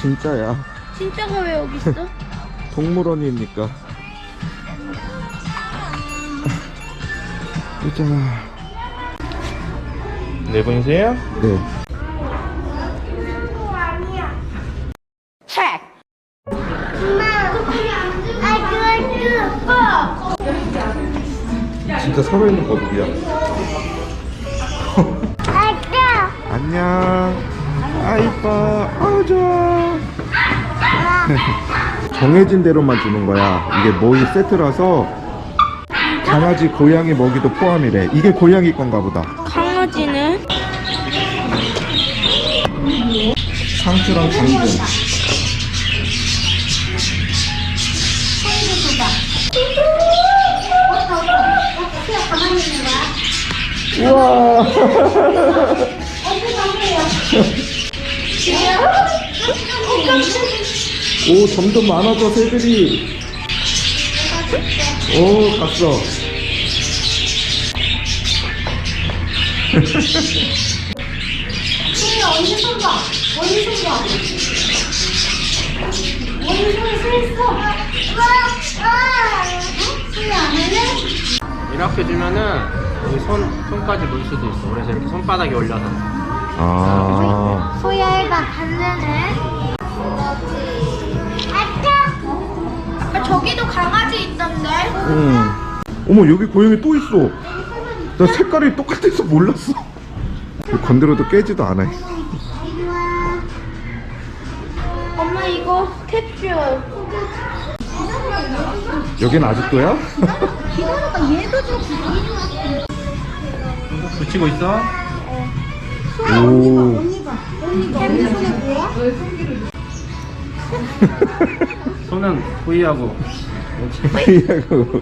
진짜야. 진짜가 왜 여기 있어? 동물원이니까. 보자. 네 분이세요? 네. 진짜 살아있는 거북이야. 안녕. 아 이뻐. 아 좋아. 정해진 대로만 주는 거야. 이게 모이 세트라서 강아지, 고양이 먹이도 포함이래. 이게 고양이 건가 보다. 강아지는? 상추랑 당근. 우와. 오 점점 많아져 새들이. 오 갔어. 언니 손 봐. 언니 손 봐. 언니 손에 서 있어. 응? 소희 안 할래? 이렇게 주면은 여기 손, 손까지 물 수도 있어. 그래서 이렇게 손바닥에 올려서. 아. 소희가 갈래네. 아빠 저기도 강아지 있던데. 응. 어머 여기 고양이 또 있어. 나 색깔이 똑같아서 몰랐어. 건드려도 깨지도 않아. 엄마 이거 캡슐. 여긴 아직도야? 기다려봐 얘도 좀 붙이고 있어? 오. 언니 봐. 언니 봐. 언니 손에 뭐야? 손은 부위하고. 이하고.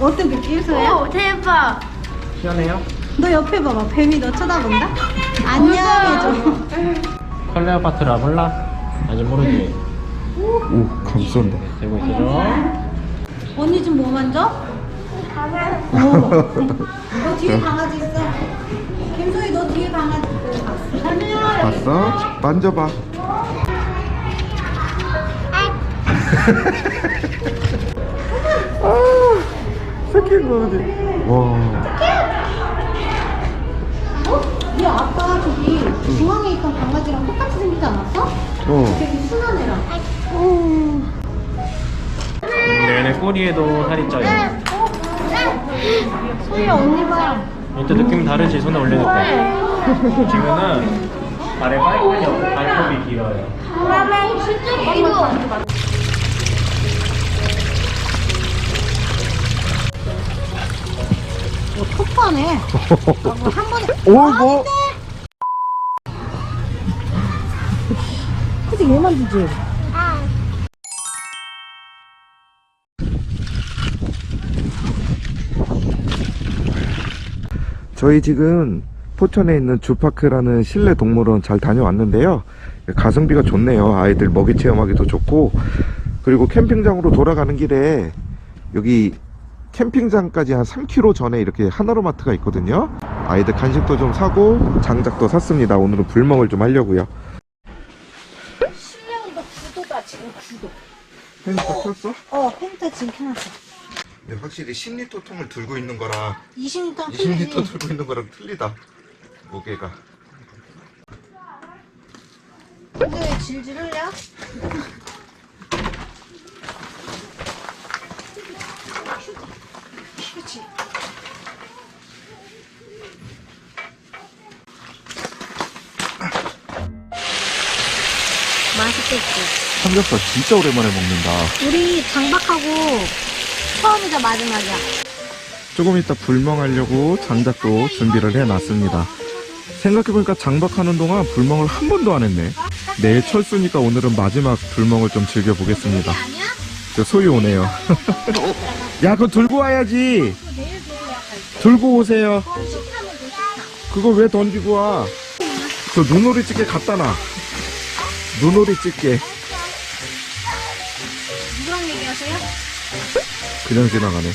어떻게 끼소야? 오 대박. 시원해요? 너 옆에 봐봐. 뱀이 너 쳐다본다? 안녕 해줘. 클레오파트라 몰라? 아직 모르지? 오 감싼다. 되고 있어줘. 언니 좀 뭐 만져? 어. 너 뒤에 강아지 있어. 김소희 너 뒤에 강아지 있어. 봤어? 만져봐. 아, 새끼 강아지. 와. 네 아까 저기 중앙에 있던 강아지랑 똑같이 생기지 않았어? 어. 되게 순한 애랑. 근데 얘네 꼬리에도 살이 쪄요. 소희 언니 봐. 이때 느낌 다르지? 손에 올리니까. 지금은 발에 빨간이 없고 발톱이 길어요. 그러면 진짜 길어. 어, 톱하네. 한 번에. 오 뭐? 그치 얘만 주지. 저희 지금 포천에 있는 주파크라는 실내 동물원 잘 다녀왔는데요. 가성비가 좋네요. 아이들 먹이 체험하기도 좋고 그리고 캠핑장으로 돌아가는 길에 여기 캠핑장까지 한 3km 전에 이렇게 하나로마트가 있거든요. 아이들 간식도 좀 사고 장작도 샀습니다. 오늘은 불멍을 좀 하려고요. 실력도 구도다 지금 구도. 펜다 켰어? 어 펜트 지금 켜놨어. 네, 확실히 10리터 통을 들고 있는 거랑 20리터 20리터 들고 있는 거랑 틀리다. 무게가. 근데 왜 질질 흘려? 그치. 맛있겠지. 삼겹살 진짜 오랜만에 먹는다. 우리 장박하고 처음이자 마지막이야. 조금 이따 불멍하려고 장작도 준비를 해놨습니다. 생각해보니까 장박하는 동안 불멍을 한 번도 안 했네. 내일 철수니까 오늘은 마지막 불멍을 좀 즐겨보겠습니다. 저 소희 오네요. 야, 그거 들고 와야지. 들고 오세요. 그거 왜 던지고 와? 저 눈오리 집게 갖다 놔. 눈오리 집게. 그냥 지나가네.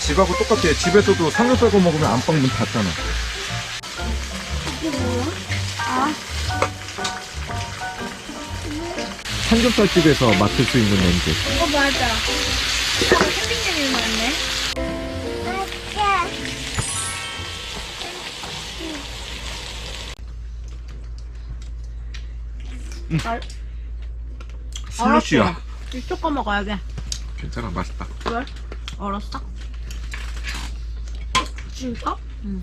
집하고 똑같아. 집에서도 삼겹살 구워 먹으면 안방 문 닫잖아. 이게 뭐야? 아, 삼겹살 집에서 맡을 수 있는 냄새. 이거 맞아. 어, 슬러시야. 이쪽 거 먹어야 돼. 괜찮아, 맛있다. 얼었어? 진짜? 음,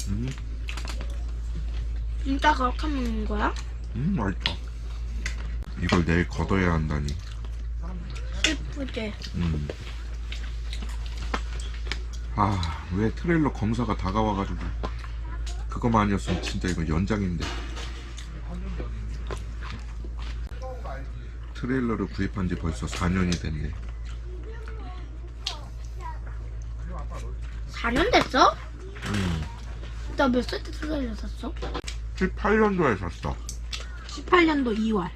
진짜 그렇게 먹는 거야? 음, 맛있다. 이걸 내일 걷어야 한다니. 예쁘지? 음. 아, 왜 트레일러 검사가 다가와가지고. 그거만 아니었으면 진짜 이거 연장인데. 트레일러를 구입한 지 벌써 4년이 됐네. 4년 됐어? 음. 나 몇 살 때 트레일러 샀어? 18년도에 샀어. 18년도 2월.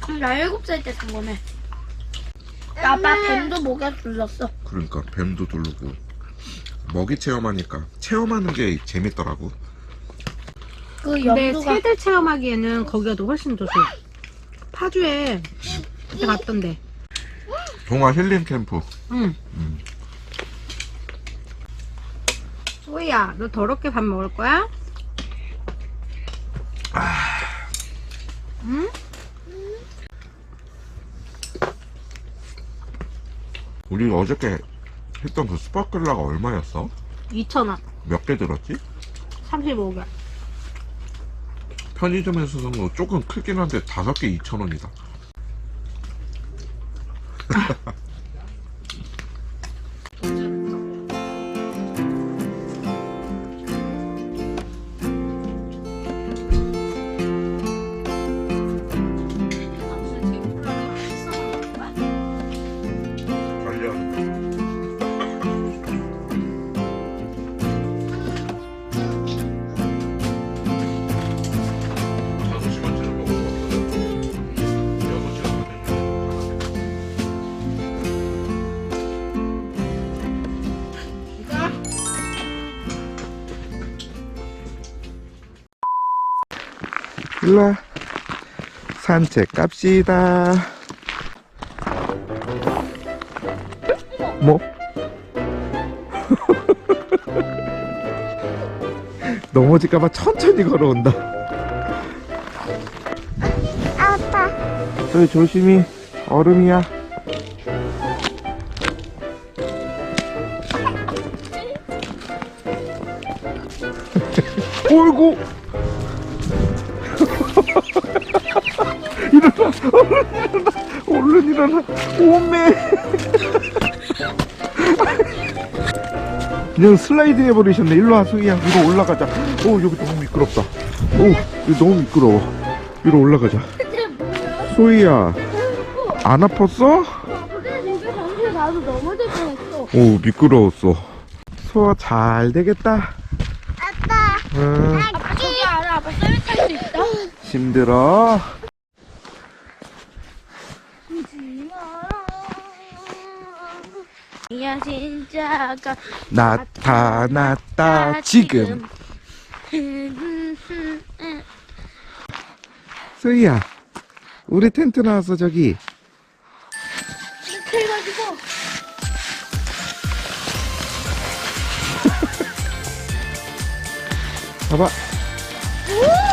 그럼 나 7살 때 산 거네. 아빠 뱀도 목에 둘렀어. 그러니까 뱀도 두르고. 먹이 체험하니까 체험하는 게 재밌더라고. 그 근데 염두가 새들 체험하기에는 거기가 더 훨씬 더 좋아. 파주에 그때 갔던데. 동화 힐링 캠프. 응. 음. 소희야, 너 더럽게 밥 먹을 거야? 응? 우리 어저께 했던 그 스파클라가 얼마였어? 2,000원. 몇 개 들었지? 35개. 편의점에서는 조금 크긴 한데 다섯 개 2,000원이다. 일로와. 산책 갑시다. 뭐? 넘어질까봐 천천히 걸어온다. 아빠. 저기 조심히. 얼음이야 오메 그냥 슬라이드 해버리셨네 일로와 수희야 위로 올라가자 오 여기 너무 미끄럽다 오 여기 너무 미끄러워 위로 올라가자 근데 뭐야? 소희야 안 아팠어? 근데 집에 잠시 나도 넘어질 뻔했어. 오 미끄러웠어 소화 잘 되겠다 아빠. 응 아빠 저기 알아. 아빠 썰매 탈수 있다. 힘들어 야 진짜가. 나타났다 지금. 소희야 우리 텐트 나왔어 저기. 이렇게 해가지고. 봐봐. 어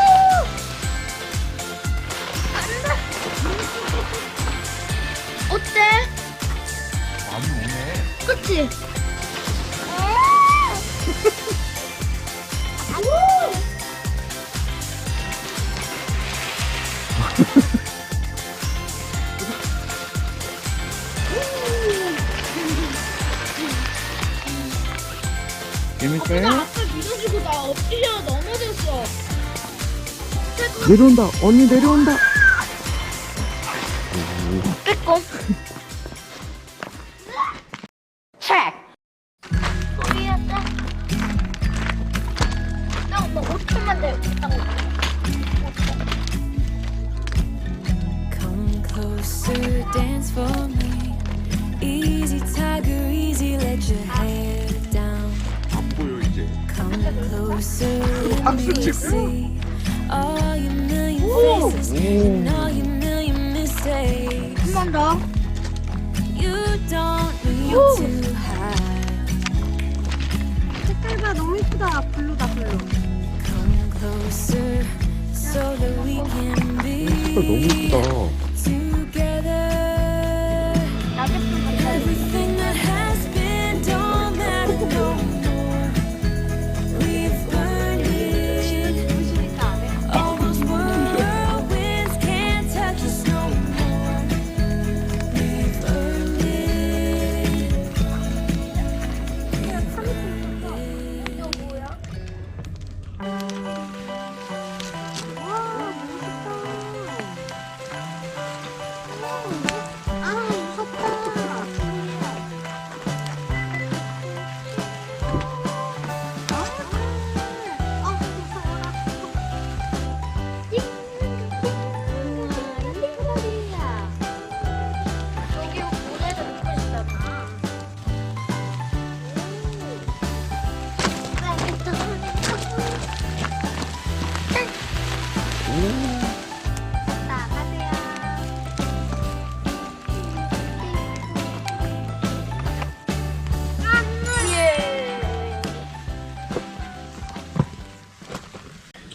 그치? 재밌어요? 아빠 밀어주고 나 엎드려 넘어졌어. 내려온다 언니 내려온다 빼꼼. All your million mistakes. 한번 더. You don't need to hide. 색깔 봐 너무 예쁘다. 블루다 블루. 색깔 너무 예쁘다. 아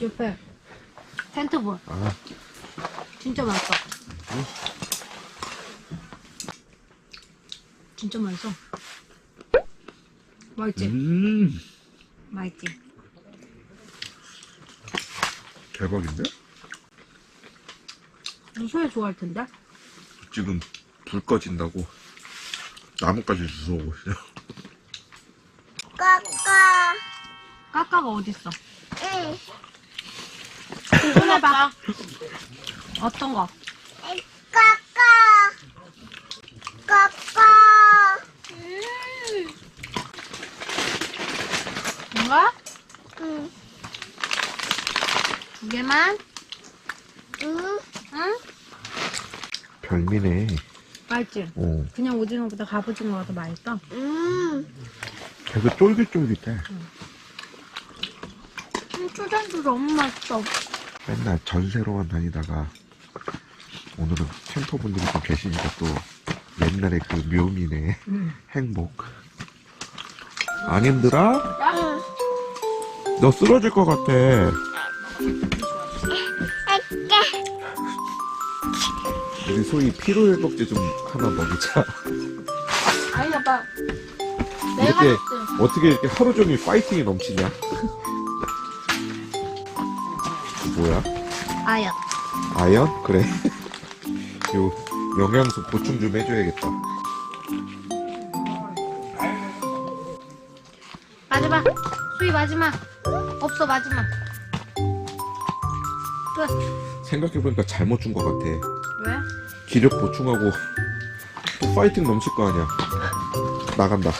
옆에 텐트볼. 아, 진짜 맛있어. 진짜 맛있어. 맛있지? 음, 맛있지? 대박인데? 소야 좋아할 텐데? 지금 불 꺼진다고 나뭇가지 주워오고 있어요. 까까가 어딨어? 꺼내봐. 어떤 거? 뭔가? 두 개만? 응? 별미네. 맛있지? 어, 그냥 오징어보다 갑오징어가 더 맛있어? 되게 쫄깃쫄깃해. 초장도 너무 맛있어. 맨날 전세로만 다니다가 오늘은 캠퍼분들이 좀 계시니까 또 옛날에 그 묘미네. 행복. 안 힘들어? 너 쓰러질 것 같아. 우리 소희 피로회복제 좀 하나 먹이자. 아니, 아빠. 내가 이렇게. 어떻게 이렇게 하루 종일 파이팅이 넘치냐 뭐야? 아야. 아연? 그래. 요 영양소 보충 좀 해줘야겠다. 마지막. 수희 마지막. 없어, 마지막. 끝. 생각해보니까 잘못 준 것 같아. 왜? 기력 보충하고 또 파이팅 넘칠 거 아니야. 나간다.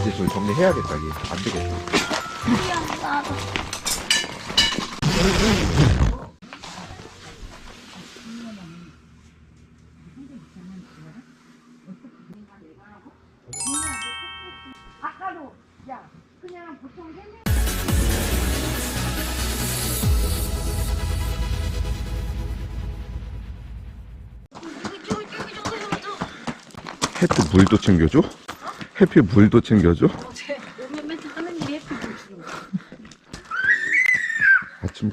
이제 저희 정리해야겠다, 이게. 안 되겠다. 나도. 해피 물도 챙겨줘? 해피 물도 챙겨줘?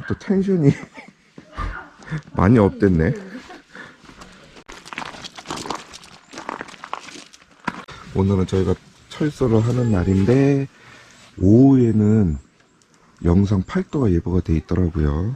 아침부터 텐션이 많이 업됐네. 오늘은 저희가 철수를 하는 날인데 오후에는 영상 8도가 예보가 돼 있더라고요.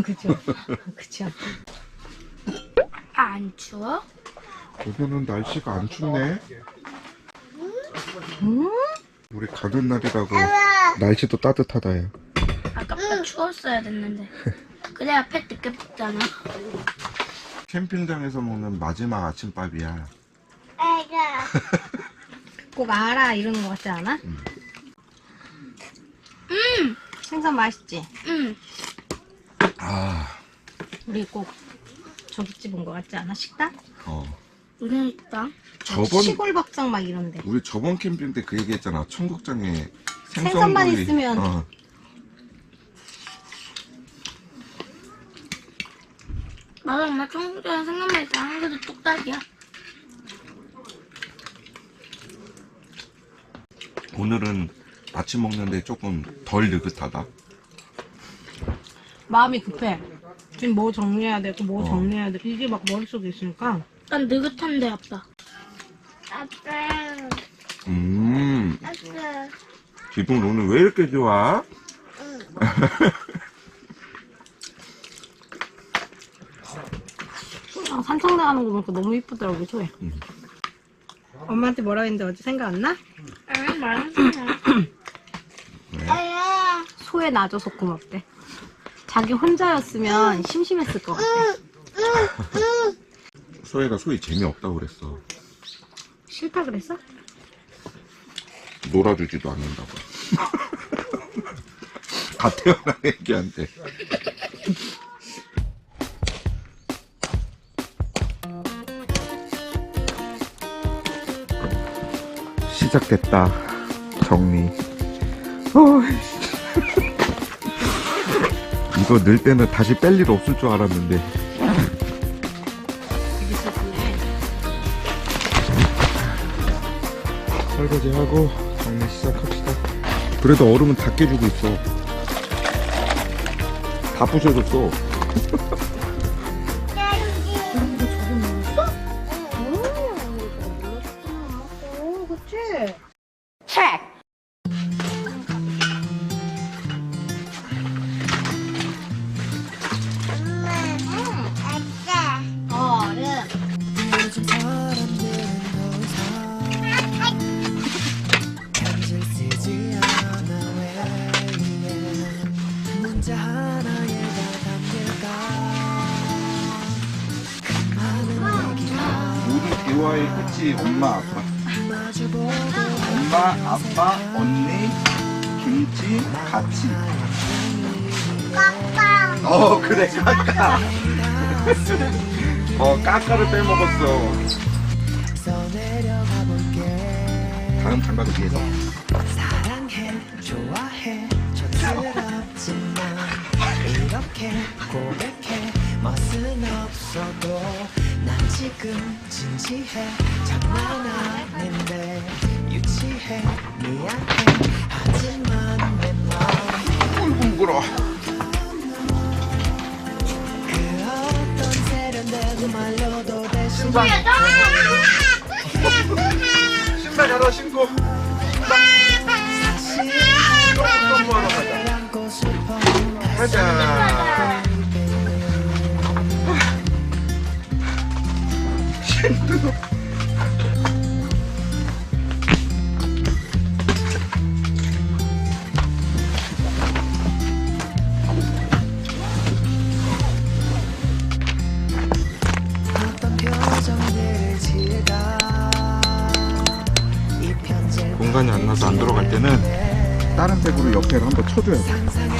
그쵸? 그쵸? 안 추워? 오늘은 날씨가 안 춥네. 우리 가는 날이라고 날씨도 따뜻하다요. 아깝다 추웠어야 됐는데. 그래야 펫 늦게 먹잖아. 캠핑장에서 먹는 마지막 아침밥이야. 꼭 알아 이러는 거 같지 않아? 음, 생선 맛있지? 음. 아, 우리 꼭 저기집 온 거 같지 않아? 식당? 어. 무슨 식당? 저번 시골 밥상 막 이런데. 우리 저번 캠핑 때 그 얘기했잖아. 청국장에 생선만 생선구이. 있으면. 어. 맞아, 나 청국장 생각만 있다. 한 그릇 뚝딱이야. 오늘은 아침 먹는데 조금 덜 느긋하다. 마음이 급해. 지금 뭐 정리해야 되고 뭐 어. 정리해야 돼. 이게 막 머릿속에 있으니까. 난 느긋한데, 아빠. 아빠. 음, 아빠. 기분 오늘 왜 이렇게 좋아? 아, 산책 나가는 거 보니까 너무 이쁘더라고, 소혜. 엄마한테 뭐라 했는데 어제 생각 안 나? 아, 말하잖아. 소혜 놔줘서 고맙대. 자기 혼자였으면 심심했을 것 같아. 소혜가 소희 재미없다고 그랬어. 싫다 그랬어? 놀아주지도 않는다고. 다 태어난 애기한테. 시작됐다. 정리. 어이씨. 이거 넣을 때는 다시 뺄 일 없을 줄 알았는데. 설거지하고 정리 시작합시다. 그래도 얼음은 다 깨주고 있어. 다 부셔줬어. 끝이 엄마, 아빠. 엄마, 아빠, 언니, 김치, 같이. 어, 그래, 까까. 어, 까까를 빼먹었어. 다음 장갑을 위해서. 사랑해 좋아해 촌스럽지만 이렇게 고백해 멋은 없어도 난 지금 진지해 장난 아닌데 유치해 미안해 하지만 내 마음 어이구, 무거워. 그 어떤 세련된 말로도 대신 신발. 신발 열어, 신고. 하러 가자. 공간이 안 나서 안 들어갈 때는 다른 색으로 옆에를 한번 쳐줘야 돼.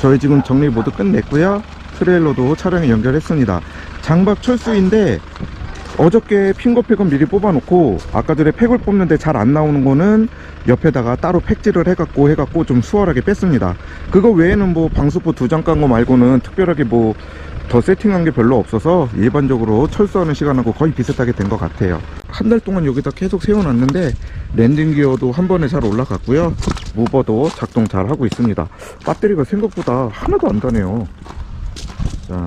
저희 지금 정리 모두 끝냈고요. 트레일러도 촬영에 연결했습니다. 장박 철수인데 어저께 핑거 팩은 미리 뽑아놓고 아까 전에 팩을 뽑는데 잘 안 나오는 거는 옆에다가 따로 팩질을 해갖고 해갖고 좀 수월하게 뺐습니다. 그거 외에는 뭐 방수포 두 장 깐 거 말고는 특별하게 뭐 더 세팅한 게 별로 없어서 일반적으로 철수하는 시간하고 거의 비슷하게 된 것 같아요. 한 달 동안 여기다 계속 세워놨는데 랜딩 기어도 한 번에 잘 올라갔고요. 무버도 작동 잘 하고 있습니다. 배터리가 생각보다 하나도 안 다네요. 자,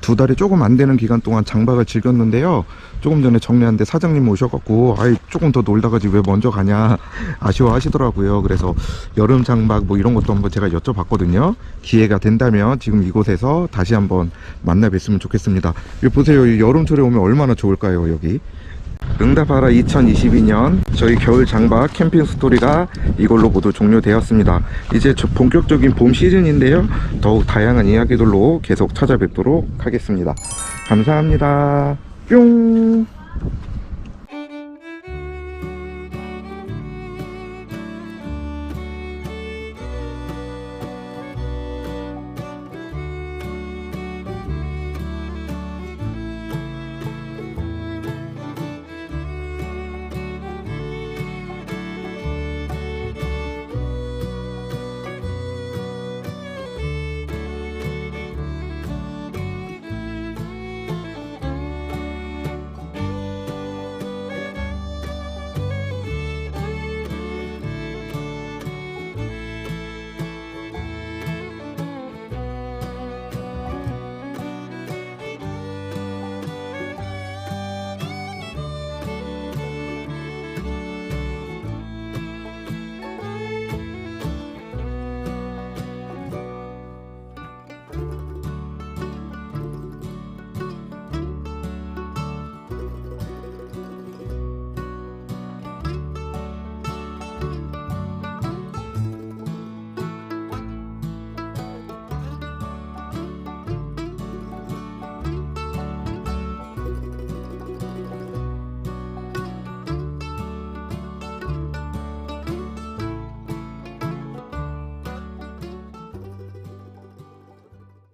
두 달이 조금 안 되는 기간 동안 장박을 즐겼는데요. 조금 전에 정리하는데 사장님 오셔갖고, 아이, 조금 더 놀다 가지 왜 먼저 가냐, 아쉬워 하시더라고요. 그래서 여름 장박 뭐 이런 것도 한번 제가 여쭤봤거든요. 기회가 된다면 지금 이곳에서 다시 한번 만나 뵀으면 좋겠습니다. 여기 보세요. 이 여름철에 오면 얼마나 좋을까요, 여기. 응답하라 2022년 저희 겨울 장박 캠핑 스토리가 이걸로 모두 종료되었습니다. 이제 저 본격적인 봄 시즌인데요. 더욱 다양한 이야기들로 계속 찾아뵙도록 하겠습니다. 감사합니다. 뿅!